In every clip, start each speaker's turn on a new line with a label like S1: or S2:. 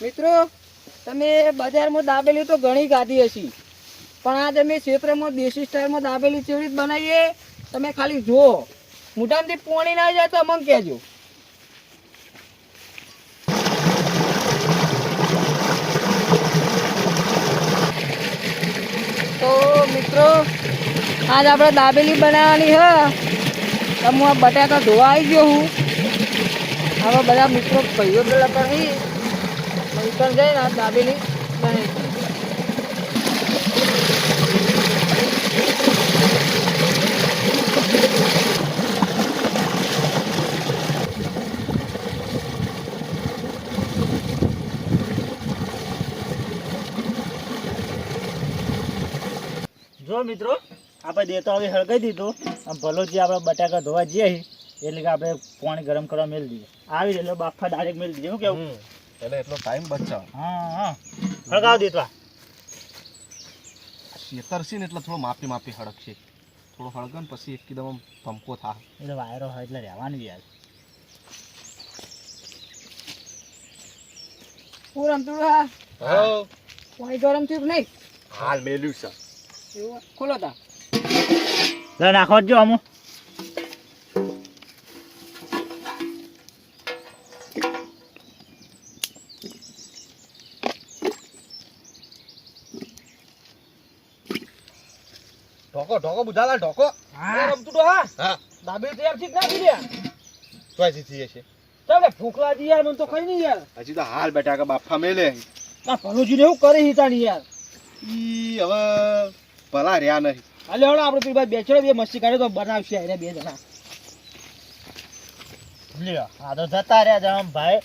S1: મિત્રો, તમે બજારમાં દાબેલી તો ઘણી ગાધી હશે, પણ આ તમે ક્ષેત્રમાં દેશી સ્ટાઇલમાં દાબેલી ચેવડી બનાવીએ. તમે ખાલી જુઓ, મોઢામાંથી પોણી ના જાય તો અમને કહેજો. તો મિત્રો, આજ આપણે દાબેલી બનાવવાની હ. તો હું બટાકા ધોવા આવી ગયો હું. હવે બધા મિત્રો ભાઈઓ પેલા કરી મંચન જઈને દાબેલી બનાવી
S2: જો મિત્રો, આપણે દેતો હવે હળગાઈ દીધો. આમ ભલો જે આપણે બટાકા ધોવા જઈએ એટલે કે આપણે પાણી ગરમ કરવા મેળ દઈએ. આવી એટલે બાફા ડાયરેક્ટ મેળ દઈએ. શું કેવું?
S3: એટલે એટલો ટાઈમ બચાવ.
S2: હા હા. હળગાવ દીધા
S3: શેતર છે ને એટલે થોડો માપી માપી હળકશે થોડો હળગે ને પછી એકદમ ધમકો થા
S2: એટલે વાયરો હોય એટલે રહેવાનું યાર.
S1: પૂરમ રમતું હા. કોઈ ગરમ થયું નહીં?
S3: હાલ મેલ્યું છે.
S1: ખોલો તા.
S2: નાખો જો અમુ
S3: ઢોકો ઢોકો બુધાલા ઢોકો.
S1: હા. રમતું તો હા.
S3: હા.
S1: દાબેલી તૈયાર છે કે ના થઈ
S3: તો હજી થઈ છે
S1: ચાલે ભૂખ લાગી યાર મને તો ખાઈ નહીં યાર.
S3: હજી તો હાલ બટાકા બાફા મેલે.
S1: ના ભલુજી ને એવું કરે હિતાની યાર.
S3: ઈ હવે ભલા રહ્યા નહીં.
S1: હાલે હળો આપણે પેલી બાજુ બેચડો બે મસ્તી કાઢે તો બનાવશે એને બે જણા.
S2: લ્યો આ તો જતા રહ્યા જમ ભાઈ.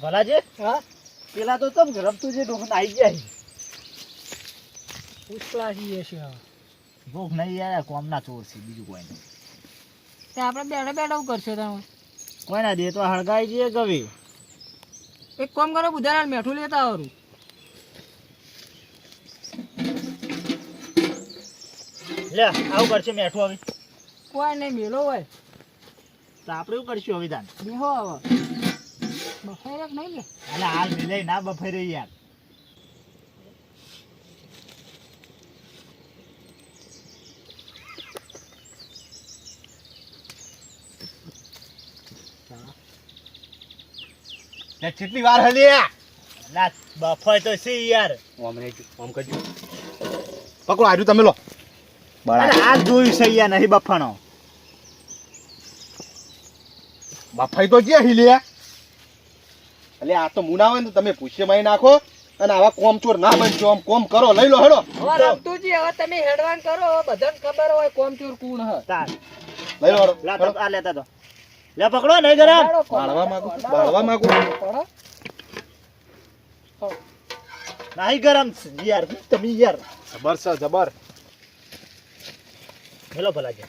S2: ભલાજી
S1: હા?
S2: પેલા તો તમ રમતું જે ડોકન આવી ગયા.
S1: ઉછલા છીએ. છે હવે
S2: ભૂખ નહીં યાર કોમના ચોર છે બીજું કોઈ નહીં.
S1: તે આપણે બેઠા બેઠા કરશે તમે?
S2: કોઈ ના દે તો હળગાઈ જઈએ ગવે.
S1: એક કોમ કરો બુધારાલ મેઠું લેતા આવરું.
S2: લે આવું કરશે મેઠું હવે.
S1: કોઈ નહીં મેલો હોય.
S2: તો આપણે એવું કરશું હવે તાન?
S1: બેહો હવે. બફાઈ રાખ નહીં લે
S2: એટલે હાલ મેલે ના બફાઈ રહી યાર
S3: કેટલી વાર હલ્યા
S2: ના બફાઈ તો છે યાર.
S3: ઓમ ઓમ કરજો પકડો આજુ તમે લો.
S2: અરે આ જોયું છે યાર નહીં બફાણો.
S3: બફાઈ તો જે હિલ્યા એટલે આ તો મુના હોય ને તમે પૂછે મારી નાખો અને આવા કોમ ચોર ના બનશો આમ કોમ કરો લઈ લો હેડો.
S1: રમતુજી હવે તમે હેડવાન કરો બધાને ખબર હોય કોમચોર કોણ હ.
S2: તાર.
S3: લઈ લો હેડો
S2: લા તો આ લેતા તો લે પકડો નહીં ગરમ?
S3: બાળવા માંગુ બાળવા માંગુ
S1: પડો.
S2: નહીં ગરમ છે યાર તમે યાર.
S3: જબર છે જબર.
S2: હેલો ભલાજી.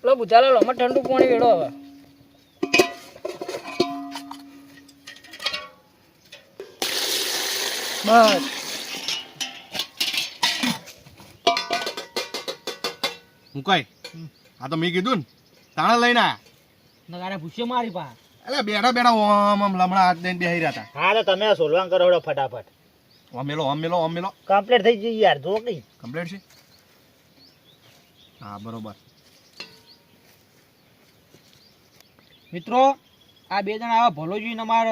S1: પેલો બુધાલાલ અમે ઠંડુ પાણી વેડો હવે. બસ
S3: હું કઈ આ તો મેં કીધું ને તાણા લઈને આયા
S1: નગારે ભૂસ્યો મારી પા
S3: એટલે બેડા બેડા ઓમ આમ લમણા હાથ દઈને બેહી રહ્યા હતા.
S2: હા તો તમે સોલવાંગ કરો હેડો ફટાફટ.
S3: ઓમ મેલો ઓમ મેલો ઓમ મેલો.
S2: કમ્પ્લીટ થઈ ગઈ યાર જો કઈ.
S3: કમ્પ્લીટ છે? હા બરોબર.
S1: મિત્રો આ બે જણા આવા ભલો જોઈને અમાર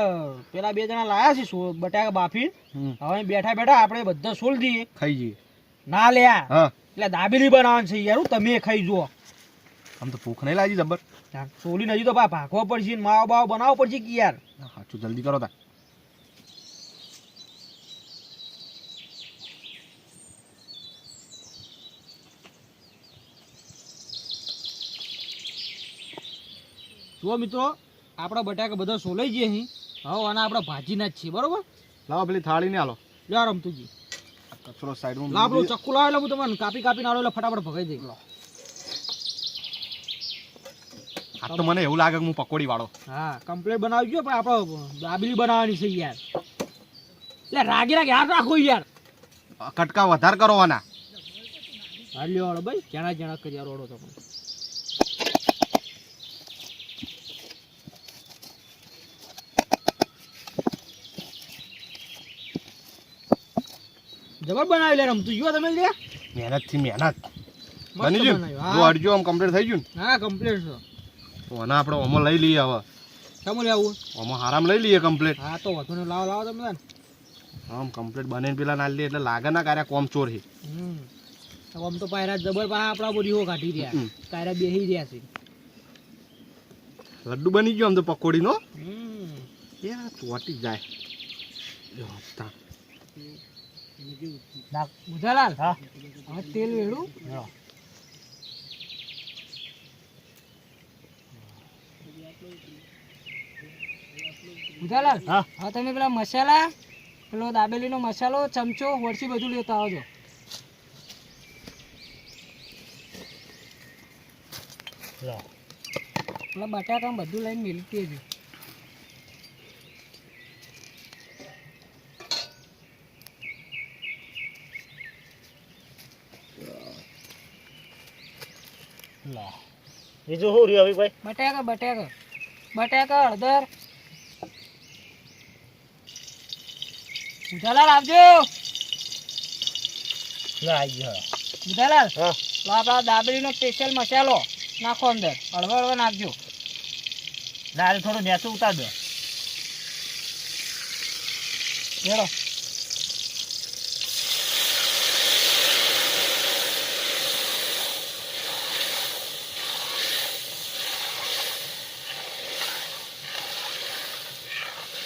S1: પેલા બે જણા લાયા છે બટાકા બાફી હવે બેઠા બેઠા આપણે બધા સોલ દઈએ
S3: ખાઈ જઈએ.
S1: ના લ્યા.
S3: હા.
S1: એટલે દાબેલી બનાવવાની છે યાર તમે ખાઈ જુઓ.
S3: આમ તો ભૂખ નહીં લાગી જબર.
S1: સોલી નજી તો પા ભાગવો પડશે માવો બાવો બનાવવો પડશે કે યાર?
S3: સાચું જલ્દી કરો તા
S1: જુઓ મિત્રો આપણા બટાકા બધા સોલાઈ જઈએ અહીં. હવે આના આપણે ભાજીના જ છીએ બરોબર?
S3: લાવો પેલી થાળી ને હાલો.
S1: લ્યો રમતુજી.
S3: કચરો સાઈડમાં
S1: લાવ પેલું ચક્કુ લાવેલો એટલે હું તમને કાપી કાપી નાડો એટલે ફટાફટ ભગાઈ દઈ. લો
S3: આ તો મને એવું લાગે કે હું પકોડી વાળો.
S1: હા કમ્પ્લેટ બનાવજો પણ આપણે દાબેલી બનાવવાની છે યાર. એટલે રાગી રાગે યાદ રાખો યાર.
S3: કટકા વધારે કરવાના
S1: હાલ લ્યો ભાઈ જણા જણા કરી રોડો તો જબર બનાવી લે રમતું. જો તમે લે
S3: મહેનત. થી મહેનત બની ગયું?
S1: હા.
S3: અડજો આમ કમ્પ્લીટ થઈ ગયું
S1: હા કમ્પ્લીટ છે.
S3: તો આના આપણે ઓમો લઈ લઈએ હવે.
S1: કેમ લેવું
S3: ઓમો હારામ લઈ લઈએ કમ્પ્લીટ
S1: હા તો વધુ ને લાવો લાવો તમે.
S3: આમ કમ્પ્લીટ બને પેલા ના લઈએ એટલે લાગે ના કાર્યા કોમ ચોર
S1: હે આમ તો પાયરા જબર પા આપણા હો કાઢી રહ્યા. કાયરા બેહી રહ્યા છે.
S3: લડ્ડુ બની ગયો આમ તો પકોડીનો?
S1: હમ.
S3: યાર ચોટી જાય. તા.
S1: બુધાલાલ
S2: હા.
S1: હવે તેલ વેડું. બુધાલાલ
S2: હા.
S1: હવે તમે પેલા મસાલા પેલો દાબેલીનો મસાલો ચમચો વરસી બધું લેતા આવજો. પેલા બટાકા બધું લઈને મેલતી જ
S2: લ્યો. બીજું શું રહ્યું હવે ભાઈ
S1: બટાકા બટાકા. બટાકા હળદર. બુધાલાલ આવજો.
S2: લા આવી ગયો.
S1: બુધાલાલ
S2: હા.
S1: આપણા દાબેલીનો સ્પેશિયલ મસાલો નાખો અંદર. હળવો હળવો નાખજો.
S2: દાળ થોડું નેસું ઉતાર દો.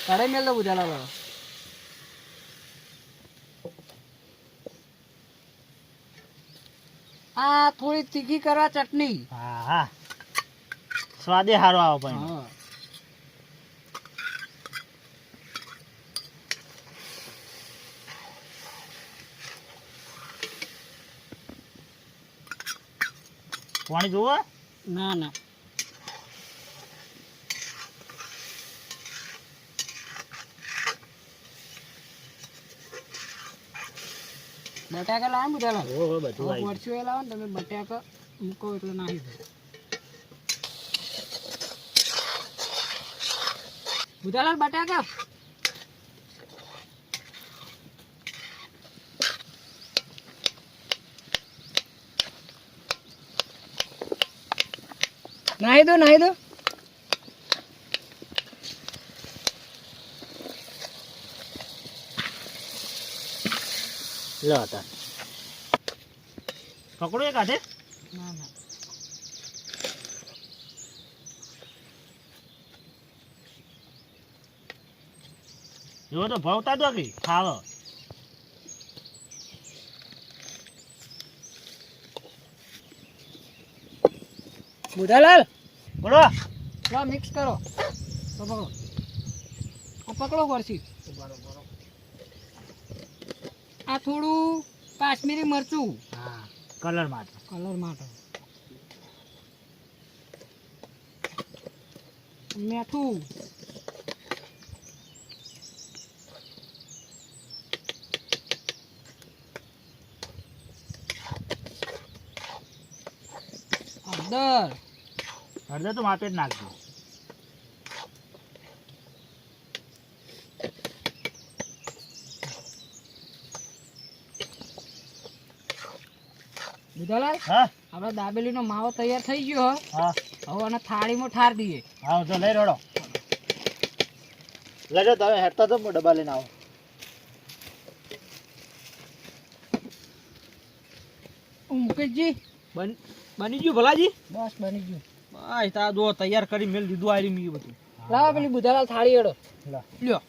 S1: કઢાઈ મેલ દો આ થોડી તીખી કરવા ચટણી.
S2: હા હા. સ્વાદે સારો આવો પણ.
S1: હા.
S2: પાણી જોવો?
S1: ના ના. બટાકા લાવો બધા લાવો
S2: ઓ બધું આવી ગયું.
S1: એ લાવો ને તમે બટાકા મૂકો એટલે નાખી દો. બુધાલાલ બટાકા. નાહી દો નાહી દો.
S2: લો હતા પકડો એક હાથે
S1: ના ના
S2: એવો તો ભાવતા દો કે ખાવ
S1: બુધાલાલ
S2: બોલો
S1: લો મિક્સ કરો તો પકડો આ પકડો વર્ષી આ થોડું કાશ્મીરી મરચું.
S2: હા કલર માટે.
S1: કલર માટે. મેઠું હળદર.
S2: હળદર તો માપે જ નાખજો.
S1: બુધાલાલ
S2: હા?
S1: દાબેલી નો માવો તૈયાર થઈ ગયો હે.
S2: હા.
S1: હવે આને થાળીમાં ઠાર દઈએ.
S2: હા તો લઈ રડો. લેજો તમે હેઠતા તો ડબ્બા લઈને આવો.
S1: મુકેશજી.
S4: બન બની ગયું ભલાજી?
S1: બસ બની ગયું.
S4: બસ તા દો તૈયાર કરી મેલ દીધું આરી મી બધું.
S1: લાવો પેલી બુધાલાલ થાળી એડો
S4: લ્યો.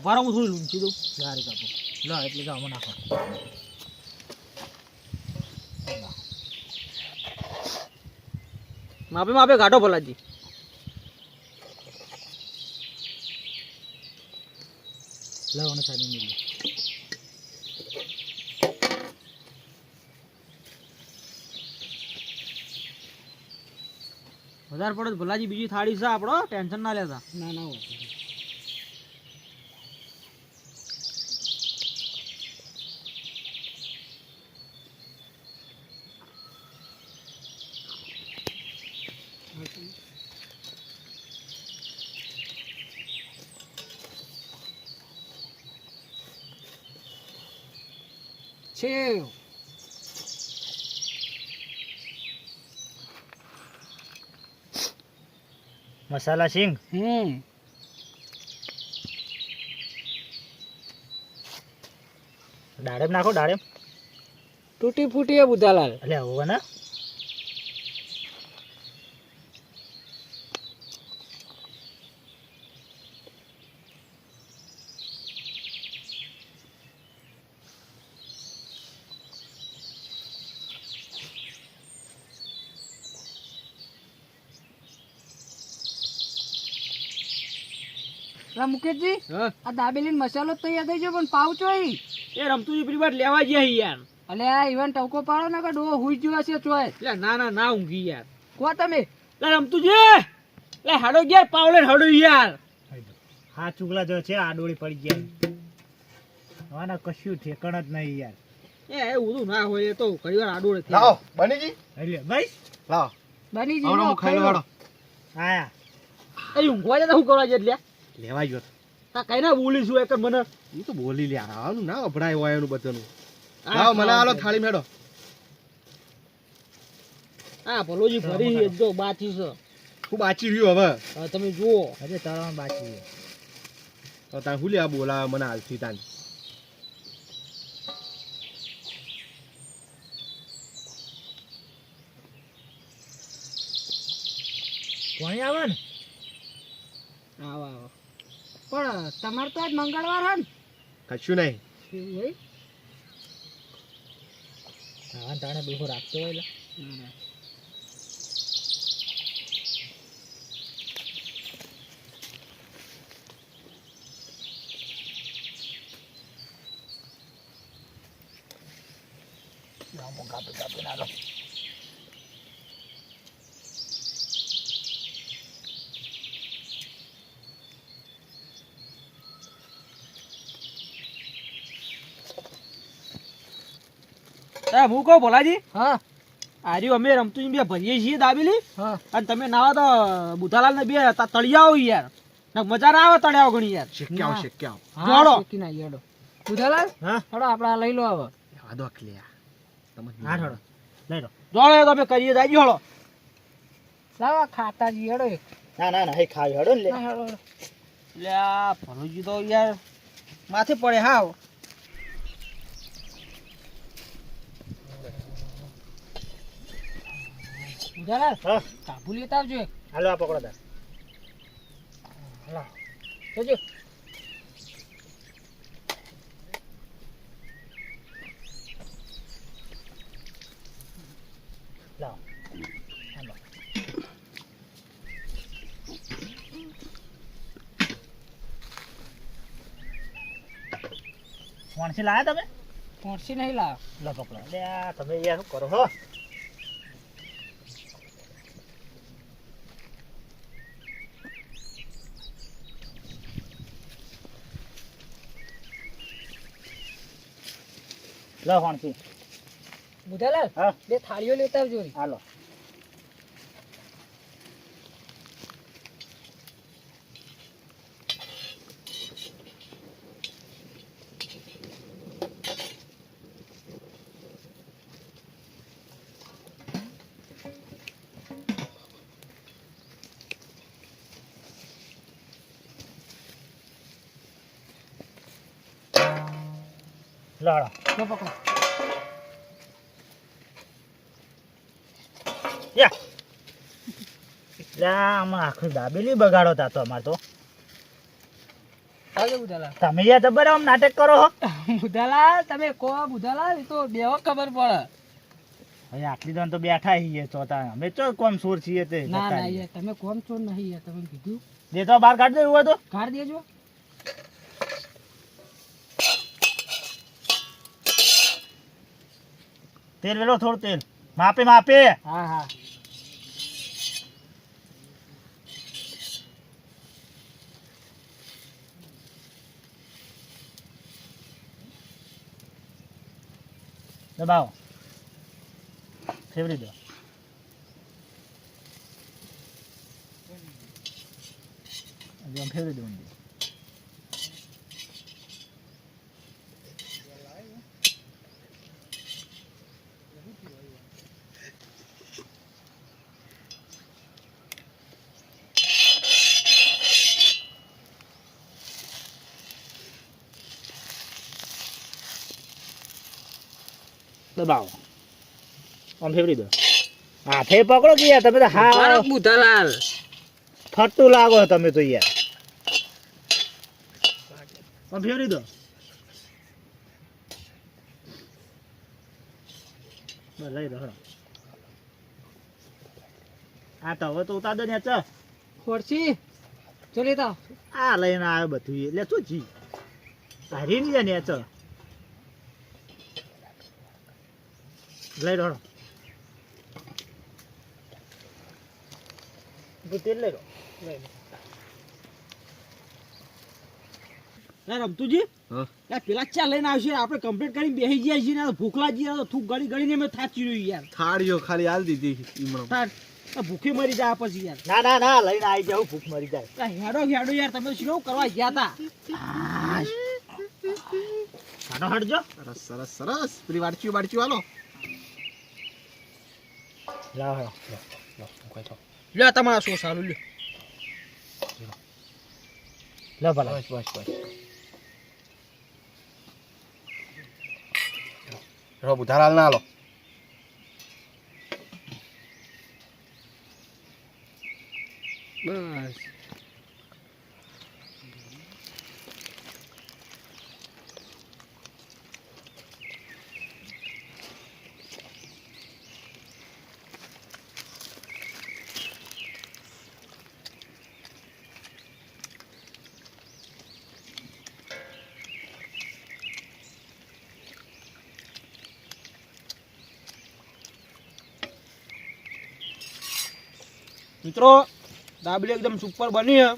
S4: ઊભા હું થોડી લૂંચી દઉં
S2: સારી કાપો લો, એટલે કે આમાં નાખો.
S4: માપે માપે ઘાટો ભલાજી.
S2: લાવવાનું સાની મિલી
S4: વધારે પડે ભલાજી બીજી થાળી છે આપણો ટેન્શન ના લેતા.
S1: ના ના હોતું. સેવ
S2: મસાલા સિંગ
S1: હમ
S2: દાડેમ નાખો દાડેમ.
S1: તૂટી ફૂટી એ બુધાલાલ
S2: એટલે હોવે
S1: રા મુકેશજી? આ દાબેલી મસાલો તૈયાર થઈ ગયો પણ પાવ ચોઈ
S4: એ રમતુજી પેલી વાર લેવા ગયા યાર.
S1: અલે આ ઇવન ટવકો પાડો ને કે ડો હુઈ ગયો છે ચોય.
S4: એટલે ના ના ના ઊંઘી યાર.
S1: કો તમે?
S4: લે રમતુજી લે હાડો ગયા પાવલે હાડો યાર.
S2: હા ચુગલા જો છે આ ડોળી પડી ગયા. હવાના કશું ઠેકણ જ નહીં યાર.
S4: એ એ બધું ના હોય એ તો ઘણી વાર આડોળે
S3: લાવો બનીજી?
S2: એટલે ભાઈ
S3: લાવો.
S1: બનીજી
S3: આવડો હું ખાઈ હાલો.
S2: આયા
S4: એ ઊંઘવા જતા શું કરવા જે એટલે?
S3: લેવા ગયો તા.
S4: કઈ ના બોલીશું એક મને?
S3: ઈ તો બોલી લે આનું ના અભડાય હોય એનું બધાનું. આવો મને આલો થાળી મેળો.
S4: હા ભલોજી ફરી જો બાચી છે.
S3: હું આચી રહ્યું હવે?
S4: તમે જુઓ.
S2: અરે તારા બાકી છે.
S3: તો તાર હું લે બોલાવે મને હાલથી તાન?
S2: કોણ આવે ને
S4: આવો આવો.
S1: પણ તમારે તો આજ મંગળવાર હે ને
S3: કશું નહીં
S1: એવું હોય?
S2: હા તાણે ડોહો રાખતો હોય લે.
S4: એ હું કહું ભોલાજી
S1: હા.
S4: આર્યું અમે રમતું બે ભરીએ છીએ દાબેલી.
S1: હા.
S4: અને તમે નાવા તો બુધાલાલ ને બે તળિયાઓ યાર. ના મજા ના આવે તળિયાઓ ઘણી યાર.
S3: શેક્યા
S1: ના.
S3: શેક્યા
S1: હા
S4: જોડો.
S1: શેકી હેડો. બુધાલાલ
S2: હા?
S1: હેડો આપણે લઈ લો હવે.
S3: આદો દો તમે
S2: હા થોડો લઈ લો.
S4: જોડો તમે કરીએ દાજી જોડો
S1: લાવા ખાતા જી હેડો.
S2: ના ના ના હે ખાવી હેડો ને લે.
S1: લે હેડો, હેડો.
S4: આ ભરોજી તો યાર માથે પડે હાવ.
S1: બુધાલાલ
S2: હા
S1: કાબુ લેતા આવજો એક
S2: હાલો આ પકડો તાર
S1: જોજો
S2: લાવો હાલો કોણસી લાયા તમે
S1: પોણસી નહીં લાવ
S2: લો પકડો લે આ તમે યાર શું કરો હો લો બુધા
S1: બુધાલાલ
S2: હા?
S1: બે થાળીઓ લેતા આવજો.
S2: હાલો. લો હાલો
S1: લો પકડો
S2: આમાં આખું દાબેલી બગાડો તા તો અમાર તો. તમે યાર જબર આમ નાટક કરો હો.
S1: બુધાલાલ તમે કો બુધાલાલ એ તો બેવો ખબર પડે.
S2: હવે આટલી દન તો બેઠા છીએ ચોથા અમે ચો કોમ સોર છીએ તે
S1: ના ના યાર તમે કોમ છો નહીં યાર તમે કીધું.
S2: દે તો બહાર કાઢ હોય તો.
S1: કાઢ દેજો.
S2: તેલ વેલો થોડું તેલ માપે માપે
S1: હા હા
S2: દબાવો ફેવરી દો ફેવરી દો ઊંધી દબાવો. આમ ફેવરી દો. હા ફે પકડો કે યાર તમે તો હા
S1: બુધાલાલ
S2: ફરતું લાગો તમે તો યાર. આમ ફેવરી દો. બસ લઈ દો હા. આ તો હવે તો ઉતાર દો ને ચ
S1: ખોરશી ચલી તો
S2: આ લઈને આવ્યો બધું એ. લે શું જી? હારી નહીં જાય ને ચ લઈ દો તેલ લઈ લો.
S4: લે. રમતુજી? પેલા ચા લઈને આવશે. આપણે કમ્પ્લીટ કરીને બેસી ગયા છીએ ને ભૂખલા જઈએ તો થૂક ગળી ગળીને અમે થાચી રહ્યું યાર.
S3: થાળીઓ ખાલી હાલ દીધી
S4: ભૂખે મરી જાય પછી યાર.
S2: ના ના ના લઈને આવી જાવ ભૂખ મરી જાય.
S4: હેડો હેડો યાર. તમે શું કરવા ગયા તા?
S2: કાનો હટજો
S3: સરસ સરસ સરસ. પેલી વાડચીઓ વાડચીઓ હાલો.
S2: લાવ હેડો
S4: લે તમારા શું સારું લ્યો
S2: લે ભલા
S3: બસ બસ બસ રો બુધાલાલ ના હાલો
S1: બસ
S4: મિત્રો દાબેલી એકદમ સુપર બની હે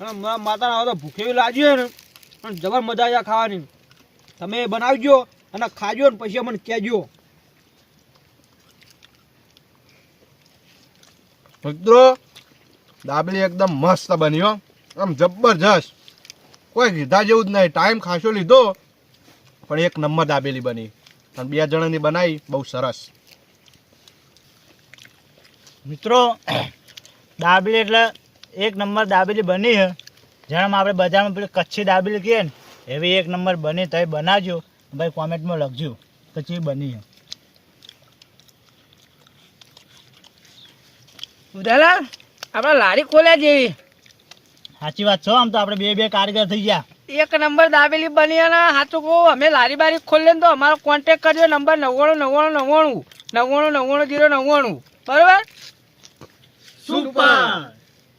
S4: અને માતાના હવે તો ભૂખે લાગી ને અને જબર મજા આવ્યા ખાવાની. તમે બનાવજો અને ખાજો ને પછી મને કહેજો.
S3: મિત્રો દાબેલી એકદમ મસ્ત બન્યો આમ જબરજસ્ત. કોઈ કીધા જેવું જ નહીં. ટાઈમ ખાસો લીધો પણ એક નંબર દાબેલી બની. અને બે જણાની બનાવી બહુ સરસ.
S2: મિત્રો દાબેલી એટલે એક નંબર દાબેલી બની છે. જેમ આપણે બજારમાં પેલી કચ્છી દાબેલી કહીએ ને એવી એક નંબર બની તો બનાવજો. ભાઈ કોમેન્ટમાં લખજો પછી ચી બની છે.
S1: બુધાલાલ આપણે લારી ખોલ્યા જેવી.
S2: સાચી વાત છો આમ તો આપણે બે બે કારીગર થઈ ગયા.
S1: એક નંબર દાબેલી બની અને સાચું કહું અમે લારી બારી ખોલીએ તો અમારો કોન્ટેક કરજો નંબર નવ્વાણું નવ્વાણું નવ્વાણું નવ્વાણું નવ્વાણું જીરો નવ્વાણું. બરોબર?
S2: સુપર